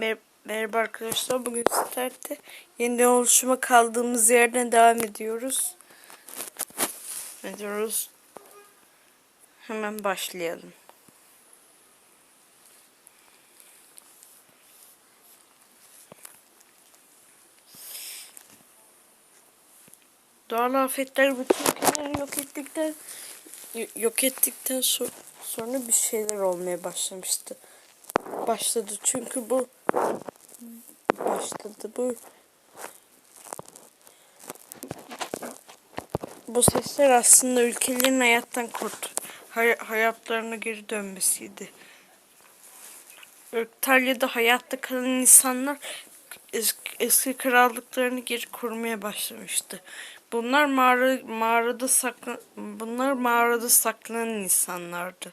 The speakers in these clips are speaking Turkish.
Mer Merhaba arkadaşlar. Bugün sizlerle yeniden oluşuma kaldığımız yerden devam ediyoruz. Ne diyoruz? Hemen başlayalım. Doğal afetler bütün ülkeleri yok ettikten yok ettikten so- sonra bir şeyler olmaya başlamıştı. Başladı çünkü bu başladı bu bu sesler aslında ülkelerin hayattan kurt hay- hayatlarına geri dönmesiydi. İtalya'da hayatta kalan insanlar eski, eski krallıklarını geri kurmaya başlamıştı. Bunlar mağara mağarada saklan bunlar mağarada saklanan insanlardı.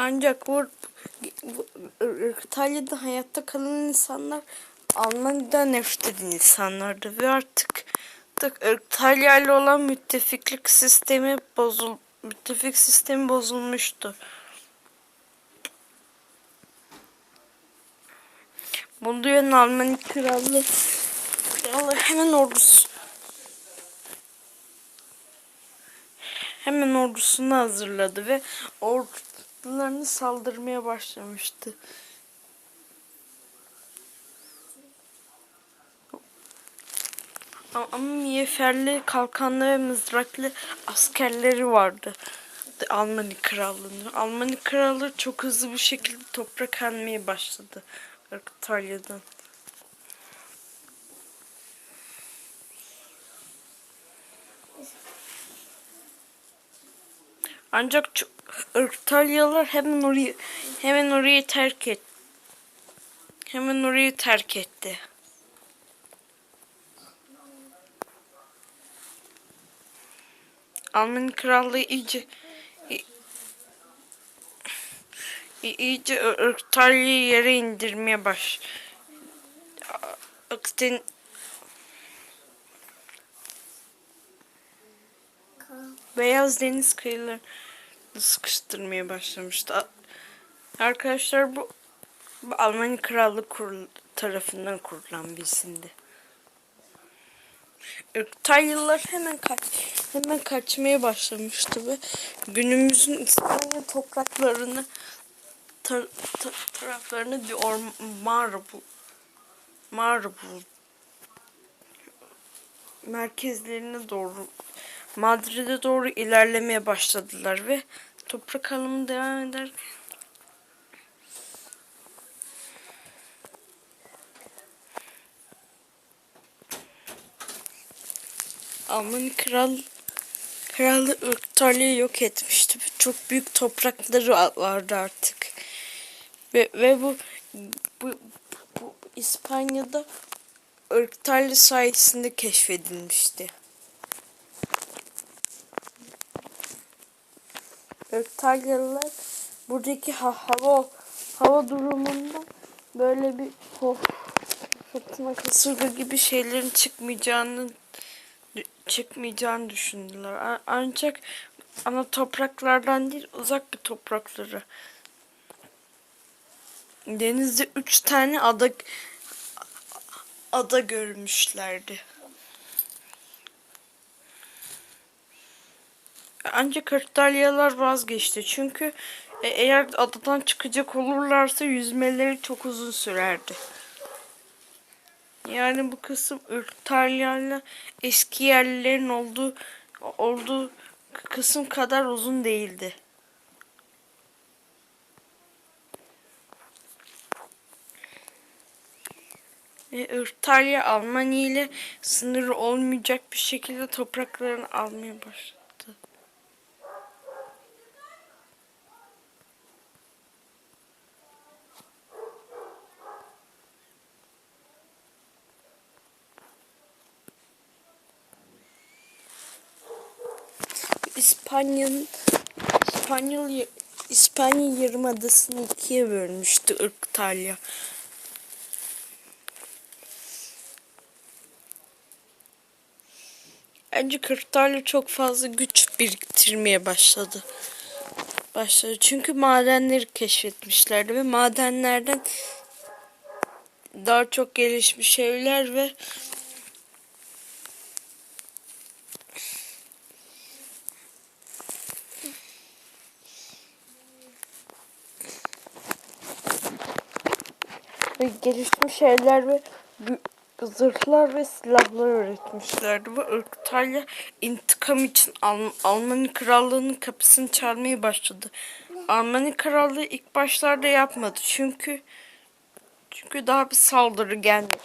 Ancak bu, bu İtalya'da hayatta kalan insanlar Almanya'da nefret eden insanlardı ve artık, artık İtalya ile olan müttefiklik sistemi bozul müttefik sistemi bozulmuştu. Bunu duyan Almanya krallığı, krallığı hemen ordusu hemen ordusunu hazırladı ve ordularını saldırmaya başlamıştı. Ama miğferli, kalkanlı ve mızraklı askerleri vardı. Almanya krallığının. Almanya krallığı çok hızlı bir şekilde toprak almaya başladı. İtalya'dan. Ancak çok, İtalyalılar hemen orayı hemen orayı terk et. Hemen orayı terk etti. Alman krallığı iyice iyice İtalya'yı yere indirmeye baş. Akden Beyaz deniz kıyılarını sıkıştırmaya başlamıştı. Arkadaşlar bu, bu Almanya Krallığı kurul tarafından kurulan bir isimdi. İtalyalılar hemen kaç hemen kaçmaya başlamıştı ve günümüzün İspanya topraklarını tar, tar- taraflarını bir orman mağara bu mağara merkezlerine doğru Madrid'e doğru ilerlemeye başladılar ve toprak alımı devam ederken Alman kral kralı İtalya'yı yok etmişti. Çok büyük toprakları vardı artık. Ve, ve bu, bu, bu İspanya'da İtalya sayesinde keşfedilmişti. İtalyalılar buradaki ha hava hava durumunda böyle bir ho fırtına kasırga gibi şeylerin çıkmayacağını çıkmayacağını düşündüler. Ancak ana topraklardan değil uzak bir toprakları. Denizde üç tane ada ada görmüşlerdi. Ancak İtalyalılar vazgeçti. Çünkü E, eğer adadan çıkacak olurlarsa yüzmeleri çok uzun sürerdi. Yani bu kısım İtalya'yla eski yerlilerin olduğu olduğu kısım kadar uzun değildi. Ve İtalya Almanya ile sınırı olmayacak bir şekilde topraklarını almaya başladı. İspanya'nın İspanyol İspanya yarımadasını ikiye bölmüştü İtalya. Bence Kırklareli çok fazla güç biriktirmeye başladı. Başladı. Çünkü madenleri keşfetmişlerdi ve madenlerden daha çok gelişmiş evler ve ve gelişmiş evler ve zırhlar ve silahlar üretmişlerdi. Bu İtalya intikam için Al- Almanya krallığının kapısını çalmaya başladı. Almanya krallığı ilk başlarda yapmadı çünkü çünkü daha bir saldırı gelmedi.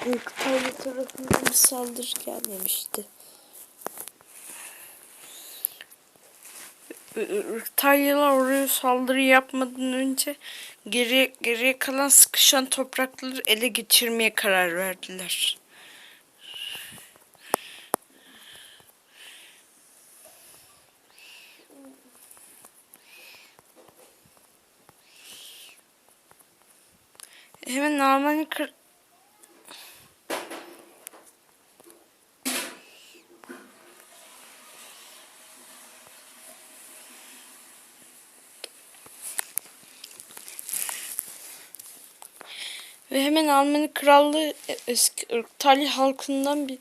İtalya tarafından bir saldırı gelmemişti. İtalyalılar oraya saldırı yapmadan önce geriye, geriye kalan sıkışan toprakları ele geçirmeye karar verdiler. Hemen Almanya Ve hemen Almanya krallığı e, eski İtalya halkından bir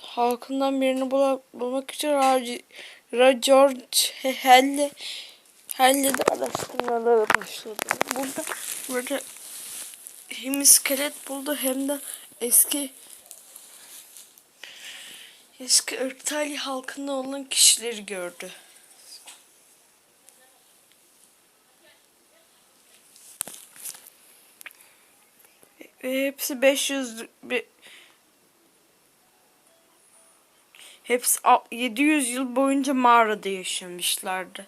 halkından birini bulmak için Ra- George Helle Helle'de araştırmalara başladı. Burada burada hem iskelet buldu hem de eski eski İtalya halkında olan kişileri gördü. Hepsi 500 bir hepsi a- 700 yıl boyunca mağarada yaşamışlardı.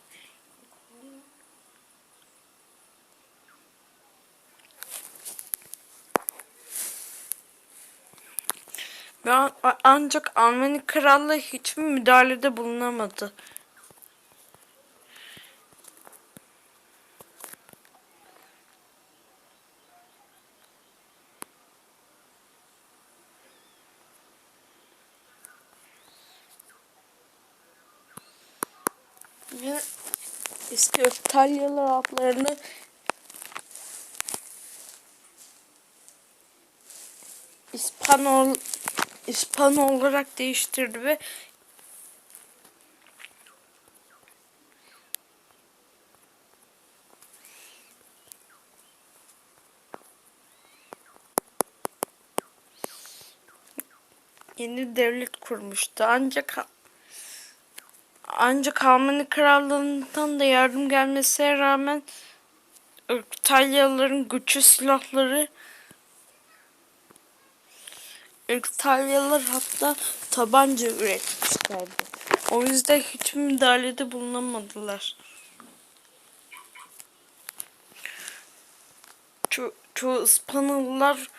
A- ancak Almanya krallığı hiçbir müdahalede bulunamadı. Ve eski İtalyalı adlarını İspanol İspanyol olarak değiştirdi ve yeni devlet kurmuştu. Ancak ancak Almanya Krallığı'ndan da yardım gelmesine rağmen İtalyalıların güçlü silahları İtalyalılar hatta tabanca üretmişlerdi. O yüzden hiçbir müdahalede bulunamadılar. Ço çoğu İspanyollar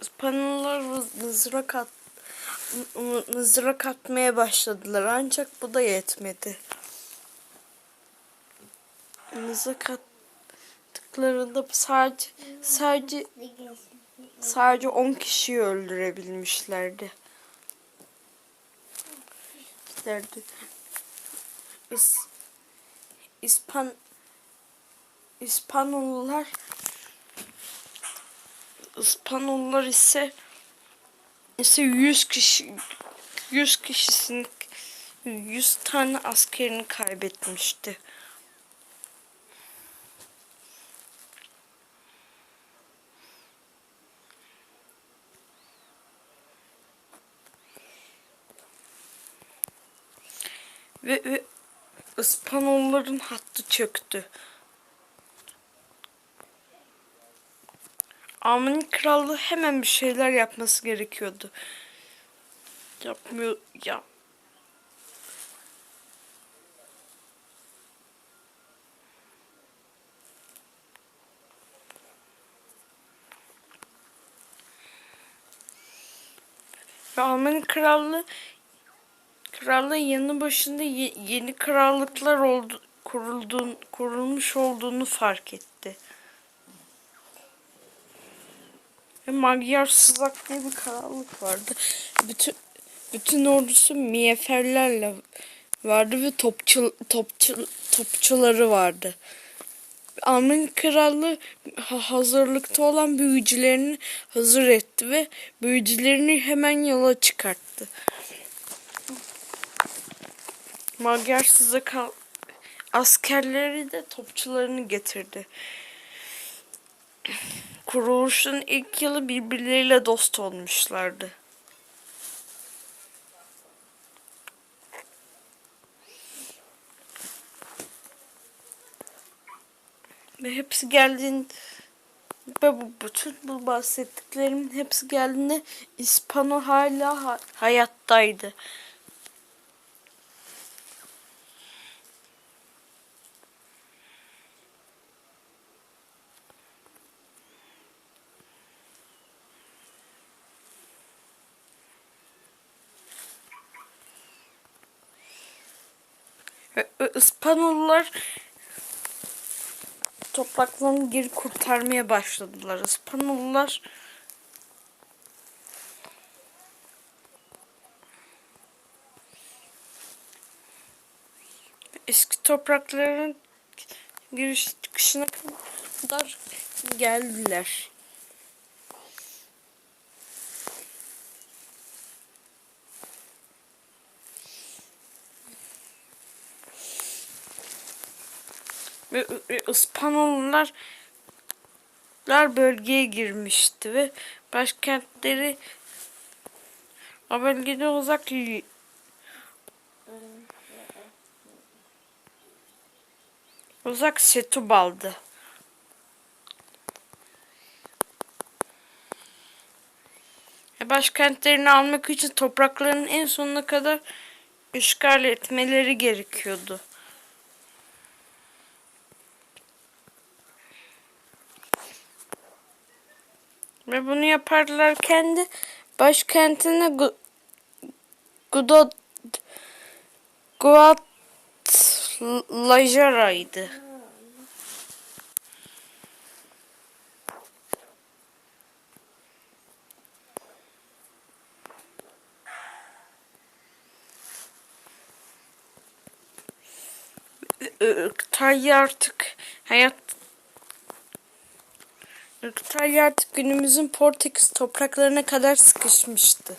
İspanyollar mızrak at mızrak atmaya başladılar ancak bu da yetmedi. Mızrak attıklarında sadece sadece sadece 10 kişiyi öldürebilmişlerdi. İşlerdi. İs, İspan İspanollular İspanollular ise ise 100 kişi 100 kişisini 100 tane askerini kaybetmişti. Ve, ve İspanyolların hattı çöktü. Almanya krallığı hemen bir şeyler yapması gerekiyordu. Yapmıyor ya. Ve Almanya krallığı krallığın yanı başında ye- yeni krallıklar oldu kurulduğun kurulmuş olduğunu fark etti. Ve Magyar Sızak diye bir krallık vardı. Bütün bütün ordusu miğferlerle vardı ve topçu, topçu, topçuları vardı. Alman krallığı ha- hazırlıkta olan büyücülerini hazır etti ve büyücülerini hemen yola çıkarttı. Magyar sızak askerleri de topçularını getirdi. Kuruluşun ilk yılı birbirleriyle dost olmuşlardı. Ve hepsi geldiğinde ve bu bütün bu bahsettiklerimin hepsi geldiğinde İspano hala ha- hayattaydı. İspanyollar topraklarını geri kurtarmaya başladılar. İspanyollar eski toprakların giriş çıkışına kadar geldiler. Ve İspanyollar lar bölgeye girmişti ve başkentleri o bölgede uzak uzak Setúbal'dı. Ve başkentlerini almak için topraklarının en sonuna kadar işgal etmeleri gerekiyordu. Ve bunu yaparlarken de başkentine Gu- Gudo Guadalajara'ydı. Irktalya artık hayat Irktalya artık günümüzün Portekiz topraklarına kadar sıkışmıştı.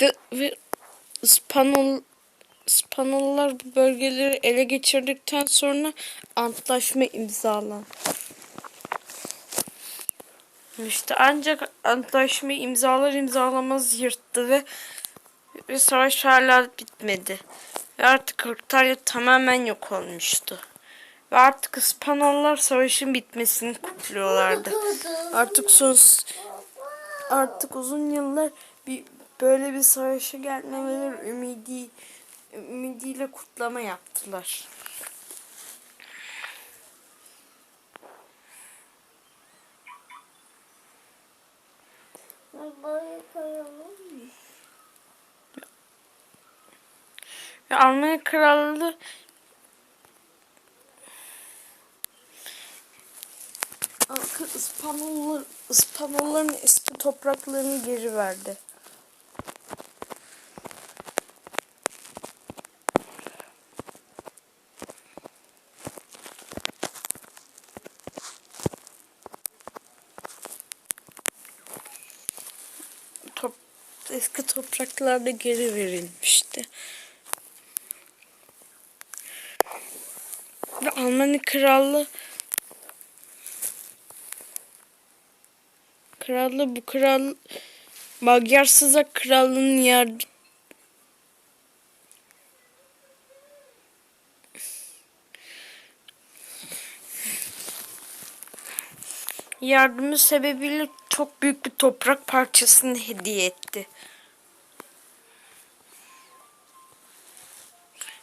Ve, ve İspanyol İspanyollar bu bölgeleri ele geçirdikten sonra antlaşma imzalan. İşte ancak antlaşmayı imzalar imzalamaz yırttı ve, ve savaş hala bitmedi. Ve artık Irktalya tamamen yok olmuştu. Ve artık İspanyollar savaşın bitmesini kutluyorlardı. Artık son artık uzun yıllar bir böyle bir savaşa gelmemeleri ümidi ümidiyle kutlama yaptılar. Ve Almanya Krallığı Halkı İspanyollar, İspanyolların eski topraklarını geri verdi. Eski topraklarda geri verilmişti. Ve Almanya Krallığı Krallığı bu kral Magyar Sızak Krallığı'nın yardım yardımı sebebiyle çok büyük bir toprak parçasını hediye etti.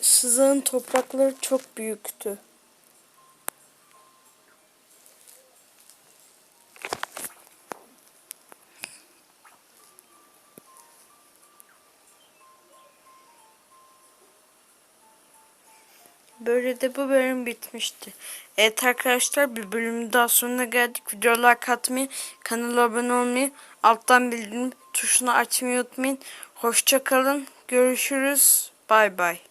Sızak'ın toprakları çok büyüktü. Böyle de bu bölüm bitmişti. Evet arkadaşlar bir bölümün daha sonuna geldik. Videolar katmayı, kanala abone olmayı, alttan bildirim tuşunu açmayı unutmayın. Hoşça kalın. Görüşürüz. Bay bay.